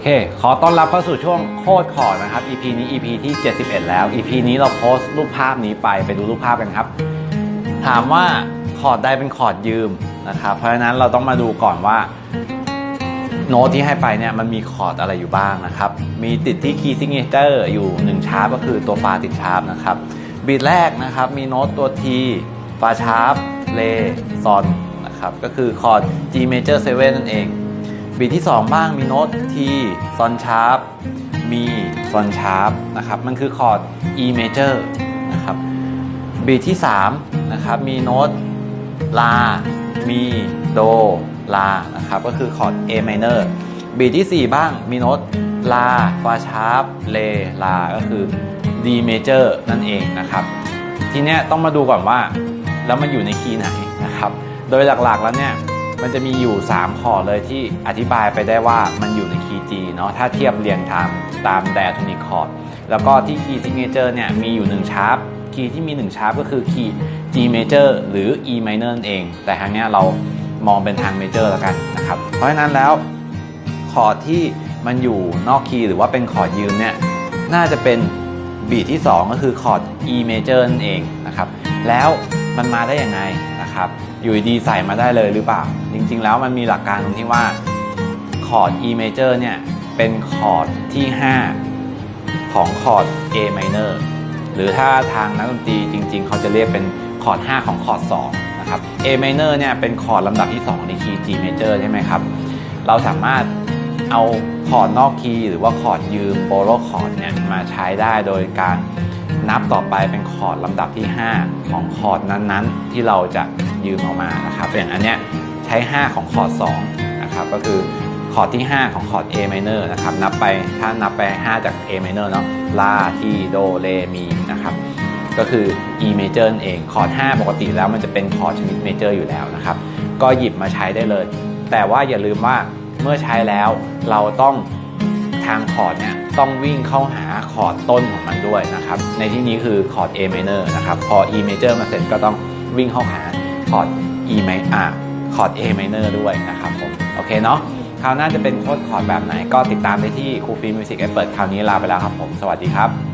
โอเค ขอต้อนรับเข้าสู่ช่วงโคตรคอนะครับ EP นี้ EP ที่ 71 แล้ว EP นี้เราโพสต์รูปภาพนี้ไป ไปดูรูปภาพกันครับ ถามว่าคอร์ดใดเป็นคอร์ดยืมนะครับ เพราะฉะนั้นเราต้องมาดูก่อนว่า โน้ตที่ให้ไปเนี่ยมันมีคอร์ดอะไรอยู่บ้างนะครับ มีติดที่ Key Signature อยู่1ชาร์ปก็คือตัวฟาติดชาร์ปนะครับ บีทแรกนะครับ มีโน้ตตัว T ฟาชาร์ปเลซอนนะครับ ก็คือคอร์ด G major 7นั่นเอง บีที่ 2 บ้างมีโน้ต T ซอนชาร์ปมีซอนชาร์ปนะครับมันคือคอร์ด E major นะครับบีที่3นะครับมีโน้ตลา มีโดลานะครับก็คือคอร์ด A minor บีทที่ 4 บ้างมีโน้ตลาฟาชาร์ปเลลาก็คือ D major นั่นเองนะครับ ทีเนี้ยต้องมาดูก่อนว่า แล้วมันอยู่ในคีย์ไหนนะครับ โดยหลักๆแล้วเนี่ย มันจะมีอยู่3คอร์เลยที่อธิบายไปได้ว่ามันอยู่ในคีย์ G เนาะถ้าเทียบเรียงตามตาม diatonic chord แล้วก็ที่คีย์ signature เนี่ยมีอยู่1ชาร์ปคีย์ที่มี1ชาร์ปก็คือคีย์ G major หรือ E minor นั่นเอง แต่ครั้งเนี้ยเรามองเป็นทาง major แล้วกันนะครับ เพราะฉะนั้นแล้วคอร์ดที่มันอยู่นอกคีย์หรือว่าเป็นคอร์ดยืมเนี่ยน่าจะเป็นบีทที่ 2 ก็คือคอร์ด E major นั่นเองนะครับแล้ว มันมาได้ยังไงนะครับ อยู่ดีใส่มาได้เลยหรือเปล่า จริง ๆ แล้วมันมีหลักการตรงที่ว่าคอร์ด E major เนี่ยเป็นคอร์ดที่ 5 ของคอร์ด A minor หรือถ้าทางนักดนตรีจริง ๆ เขาจะเรียกเป็นคอร์ด 5 ของคอร์ด 2 นะครับ A minor เนี่ยเป็นคอร์ดลำดับที่ 2 ในคีย์ G major ใช่ไหมครับ เราสามารถเอาคอร์ดนอกคีย์หรือว่าคอร์ดยืมโบโลคอร์ดเนี่ยมาใช้ได้โดยการ นับต่อไปเป็นคอร์ดลำดับที่ 5 ของคอร์ดนั้นๆ ที่เราจะยืมออกมานะครับอย่างอันเนี้ยใช้ 5 ของคอร์ด2นะครับก็คือคอร์ดที่ 5 ของคอร์ด A minor นะครับนับไปถ้านับไป 5 จาก A minor เนาะลาที่โดเลมีนะครับก็คือ E major เองคอร์ด5ปกติแล้วมันจะเป็นคอร์ดชนิด major อยู่แล้วนะครับก็หยิบมาใช้ได้เลย แต่ว่าอย่าลืมว่าเมื่อใช้แล้วเราต้อง ทางคอร์ดเนี่ยต้องวิ่งเข้าหาคอร์ดต้นของมันด้วยนะครับ ในที่นี้คือคอร์ด A minor นะครับ พอ E major มาเสร็จก็ต้องวิ่งเข้าหาคอร์ด E minor คอร์ด A minor ด้วยนะครับผม โอเคเนาะ คราวหน้าจะเป็นโค้ดคอร์ดแบบไหนก็ติดตามได้ที่ครูฟีมิวสิกเอ็เปิดคราวนี้ลาไปแล้วครับผม สวัสดีครับ